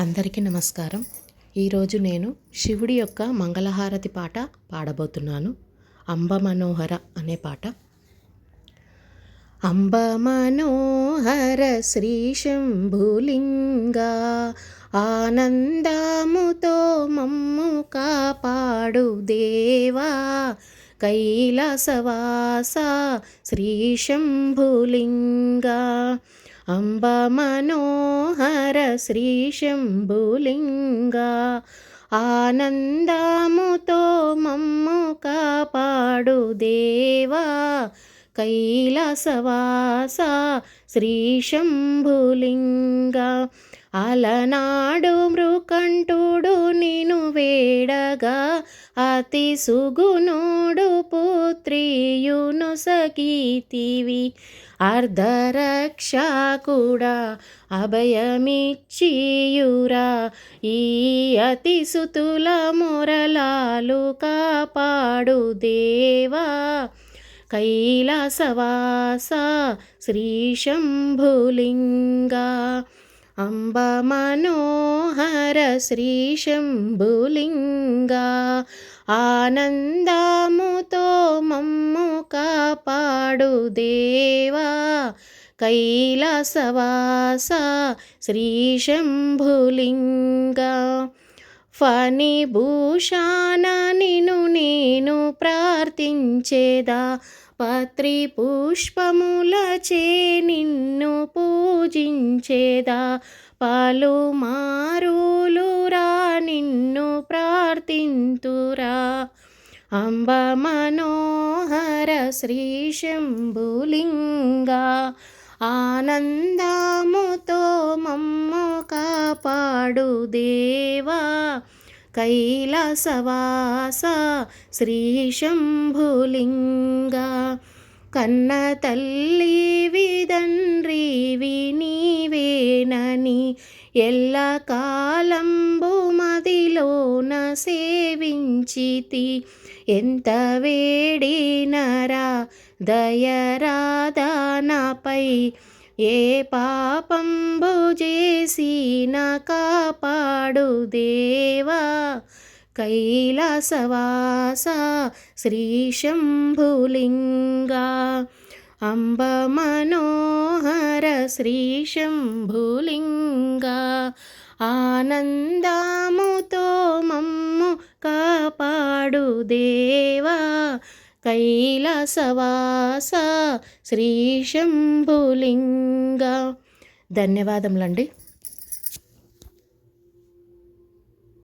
అందరికీ నమస్కారం. ఈరోజు నేను శివుడి యొక్క మంగళహారతి పాట పాడబోతున్నాను. అంబ మనోహర అనే పాట. అంబ మనోహర శ్రీ శంభులింగా ఆనందముతో మమ్ము కాపాడు దేవా కైలాసవాస శ్రీ శంభులింగా. అంబ మనోహర శ్రీ శంభులింగ ఆనందముతో మమ్ము కాపాడు దేవా కైలాసవాస శ్రీ శంభులింగ. అలనాడు మృకంఠుడు నిను వేడగా అతి సుగుణుడు పుత్రియును సగీతివి అర్ధరక్షకుడా అభయమిచ్చియురా. ఈ అతి సుతుల మొరలాలు కాపాడు దేవా. కైలాసవాస శ్రీ శంభులింగ అంబ మనోహర శ్రీ శంభులింగ ఆనందముతో మమ్ము కాపాడు దేవా కైలాసవాస శ్రీ శంభులింగ. ఫణి భూషాన నిను నేను ప్రార్థించేదా పత్రి పుష్పములచే నిన్ను పూజించేదా పలు మారులురా నిన్ను ప్రార్థింతురా. అంబ మనోహర శ్రీ శంభులింగ ఆనందముతో మమ్ము కాపాడు దేవా. కైలాసవాస శ్రీ శంభులింగ కన్న తల్లి విదండ్రివి నీవేనని ఎల్ల కాలంబు మదిలోన సేవించితి. ఎంత వేడినరా దయరాదానపై ఏ పాపంబు చేసిన కాపాడు దేవా. కైలాసవాస శ్రీ శంభులింగా. అంబ మనోహర శ్రీ శంభులింగా. ఆనందముతో మమ్ము కాపాడు దేవా. కైలాసవాస శ్రీ శంభులింగ. ధన్యవాదములండి.